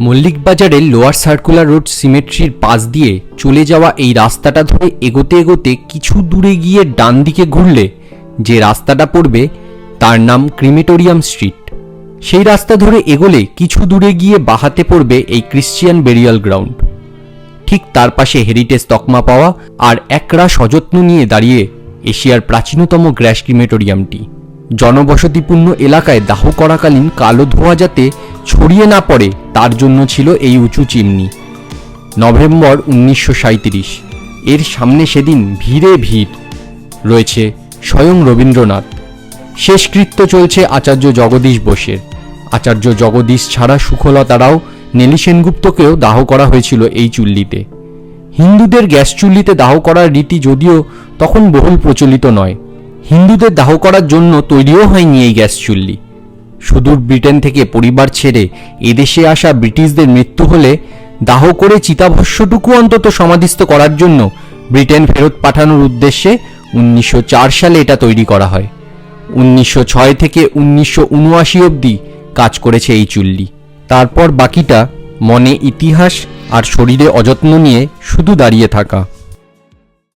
মল্লিক বাজারের lower circular road সিমেট্রির পাশ দিয়ে চলে যাওয়া এই রাস্তাটা ধরে এগোতে এগোতে কিছু দূরে গিয়ে ডান দিকে ঘুরলে যে রাস্তাটা পড়বে, তার নাম ক্রিমেটোরিয়াম স্ট্রিট। সেই রাস্তা ধরে এগোলে কিছু দূরে গিয়ে বাহাতে পড়বে এই ক্রিশ্চিয়ান বেরিয়াল গ্রাউন্ড। ঠিক তার পাশে হেরিটেজ তকমা পাওয়া আর একরা সযত্ন নিয়ে দাঁড়িয়ে এশিয়ার প্রাচীনতম গ্র্যাস ক্রিমেটোরিয়ামটি। জনবসতিপূর্ণ এলাকায় দাহ করাকালীন কালো ধোঁয়া যাতে ছড়িয়ে না পড়ে, তার জন্য ছিল এই উঁচু চিমনি। নভেম্বর উনিশশো সাঁইত্রিশ, এর সামনে সেদিন ভিড়ে ভিড় রয়েছে স্বয়ং রবীন্দ্রনাথ। শেষকৃত্য চলছে আচার্য জগদীশ বোসের। আচার্য জগদীশ ছাড়া সুখলতারাও নেলি সেনগুপ্তকেও দাহ করা হয়েছিল এই চুল্লিতে। হিন্দুদের গ্যাস চুল্লিতে দাহ করার রীতি যদিও তখন বহুল প্রচলিত নয়, হিন্দুদের দাহ করার জন্য তৈরিও হয়নি এই গ্যাস চুল্লি। সুদূর ব্রিটেন থেকে পরিবার ছেড়ে এদেশে আসা ব্রিটিশদের মৃত্যু হলে দাহ করে চিতাভস্যটুকু অন্তত সমাধিস্থ করার জন্য ব্রিটেন ফেরত পাঠানোর উদ্দেশ্যে উনিশশো চার সালে এটা তৈরি করা হয়। উনিশশো ছয় থেকে উনিশশো উনআশি অবধি কাজ করেছে এই চুল্লি। তারপর বাকিটা মনে, ইতিহাস আর শরীরে অযত্ন নিয়ে শুধু দাঁড়িয়ে থাকা।